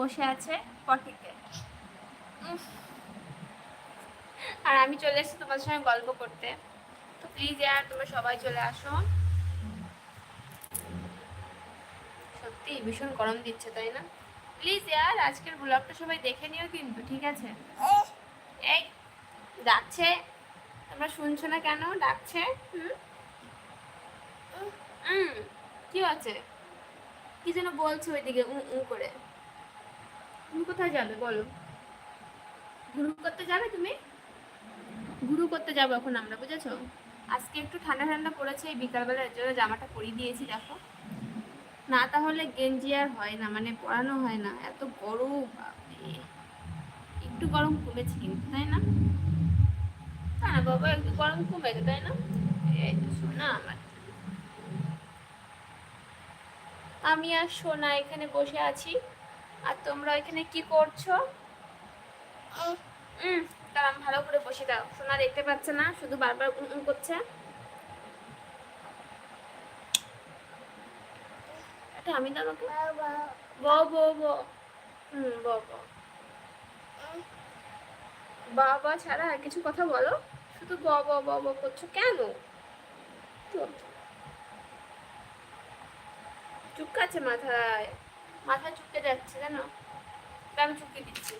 বসে আছে পটিতে আর আমি চলে এসেছি তোমার সঙ্গে গল্প করতে। তো প্লিজ ইয়ার তোমরা সবাই চলে আসো। সত্যি, ভীষণ গরম দিচ্ছে, তাই না? প্লিজ ইয়ার আজকের ব্লগটা সবাই দেখে নিও কিন্তু, ঠিক আছে? এই, ডাকছে। তোমরা শুনছো না কেন? ডাকছে। হুম? কি আছে কি যেন বলছে ওইদিকে, উ উ করে। তুমি কোথায় যাবে বলো? ঘুরু করতে যাবে তুমি? ঘুরু করতে যাব এখন আমরা, বুঝেছ? আজকে একটু ঠান্ডা ঠান্ডা পড়েছে, এই বিকালবেলা এর জন্য জামাটা পরিয়ে দিয়েছি, দেখো। না তাহলে গেঞ্জি আর হয় না মানে পরানো হয় না। এত গরম একটু গরম কমেছে কিন্তু, তাই না? না বাবা, একটু গরম কমেছে, তাই না? এই তো শোনা আমার। আমি আর সোনা এখানে বসে আছি। আর তোমরা এখানে কি করছ? দাঁড়ান ভালো করে বসে দাও। সোনা দেখতে পাচ্ছে না শুধু বারবার উম করছে। এটা আমি দাও হুম বাবা ছাড়া আর কিছু কথা বলো। শুধু ব ব ব ব করছ কেন? চুপ। মাথায়। মাথা চুপকে যাচ্ছে, জানো? আমি চুপকে দিচ্ছি।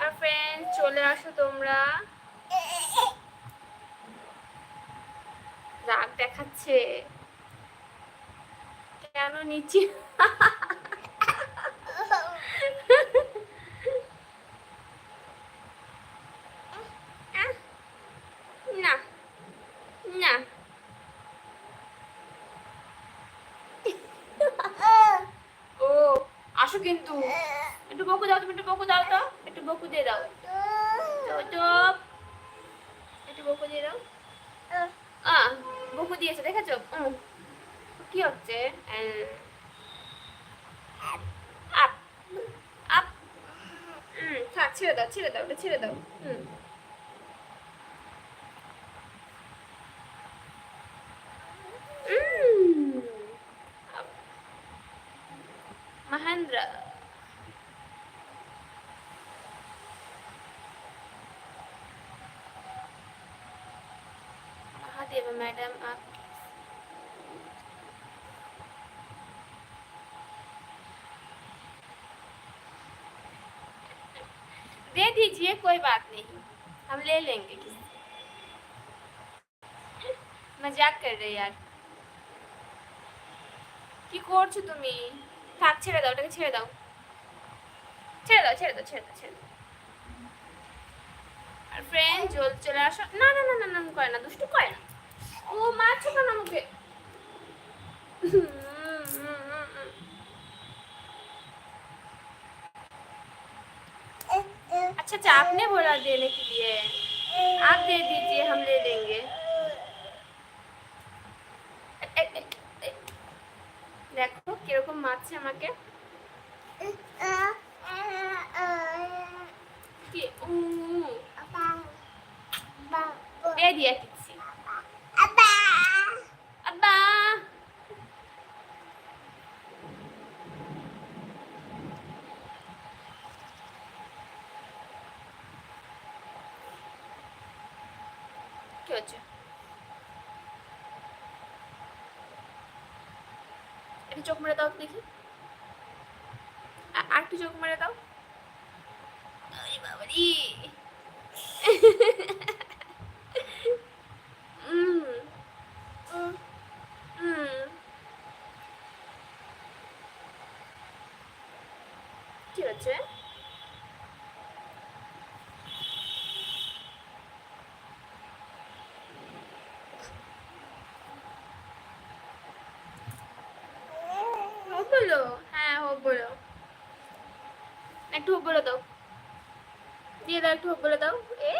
আর ফ্রেন্ড চলে আসো তোমরা। রাগ দেখাচ্ছে। কেন নিচে না না ও আসো কিন্তু। একটু বকু দাও তুমি, একটু বকু দাও তো। একটু বকু দিয়ে দাও। তো একটু বকু দিয়ে দাও। আ, বকু দিয়েছে, দেখেছ। কি হচ্ছে? আপ ছেড়ে দাও ছেড়ে দাও, ওটা ছেড়ে দাও। হুম. Mahendra. महादेव मैडम आप दे दीजिए कोई बात नहीं हम ले लेंगे किसी मजाक कर रहे यार কি করছো তুমি থাক ছেড়ে দাও ওটাকে ছেড়ে দাও ছেড়ে দাও ছেড়ে দাও ছেড়ে দাও ছেড়ে দাও আর ফ্রেন্ড জল চলে আসো না না না না না করে না দুষ্টু করে না ও মারছো কেন আমাকে अच्छा अच्छा आपने बोला देने के लिए आप दे दीजिए हम ले लेंगे এ, এ, এ, দেখো কিরকম মারছে আমাকে কি উ, দিয়ে দিয়ে হচ্ছে একটু চোখ মেরে দাও দেখি। আর একটু চোখ মেরে দাও। বাবারি। কি হচ্ছে হোক বলো হ্যাঁ হোক বলো একটু হোক বলে দাও। দিয়ে দাও একটু হোক বলে দাও। এ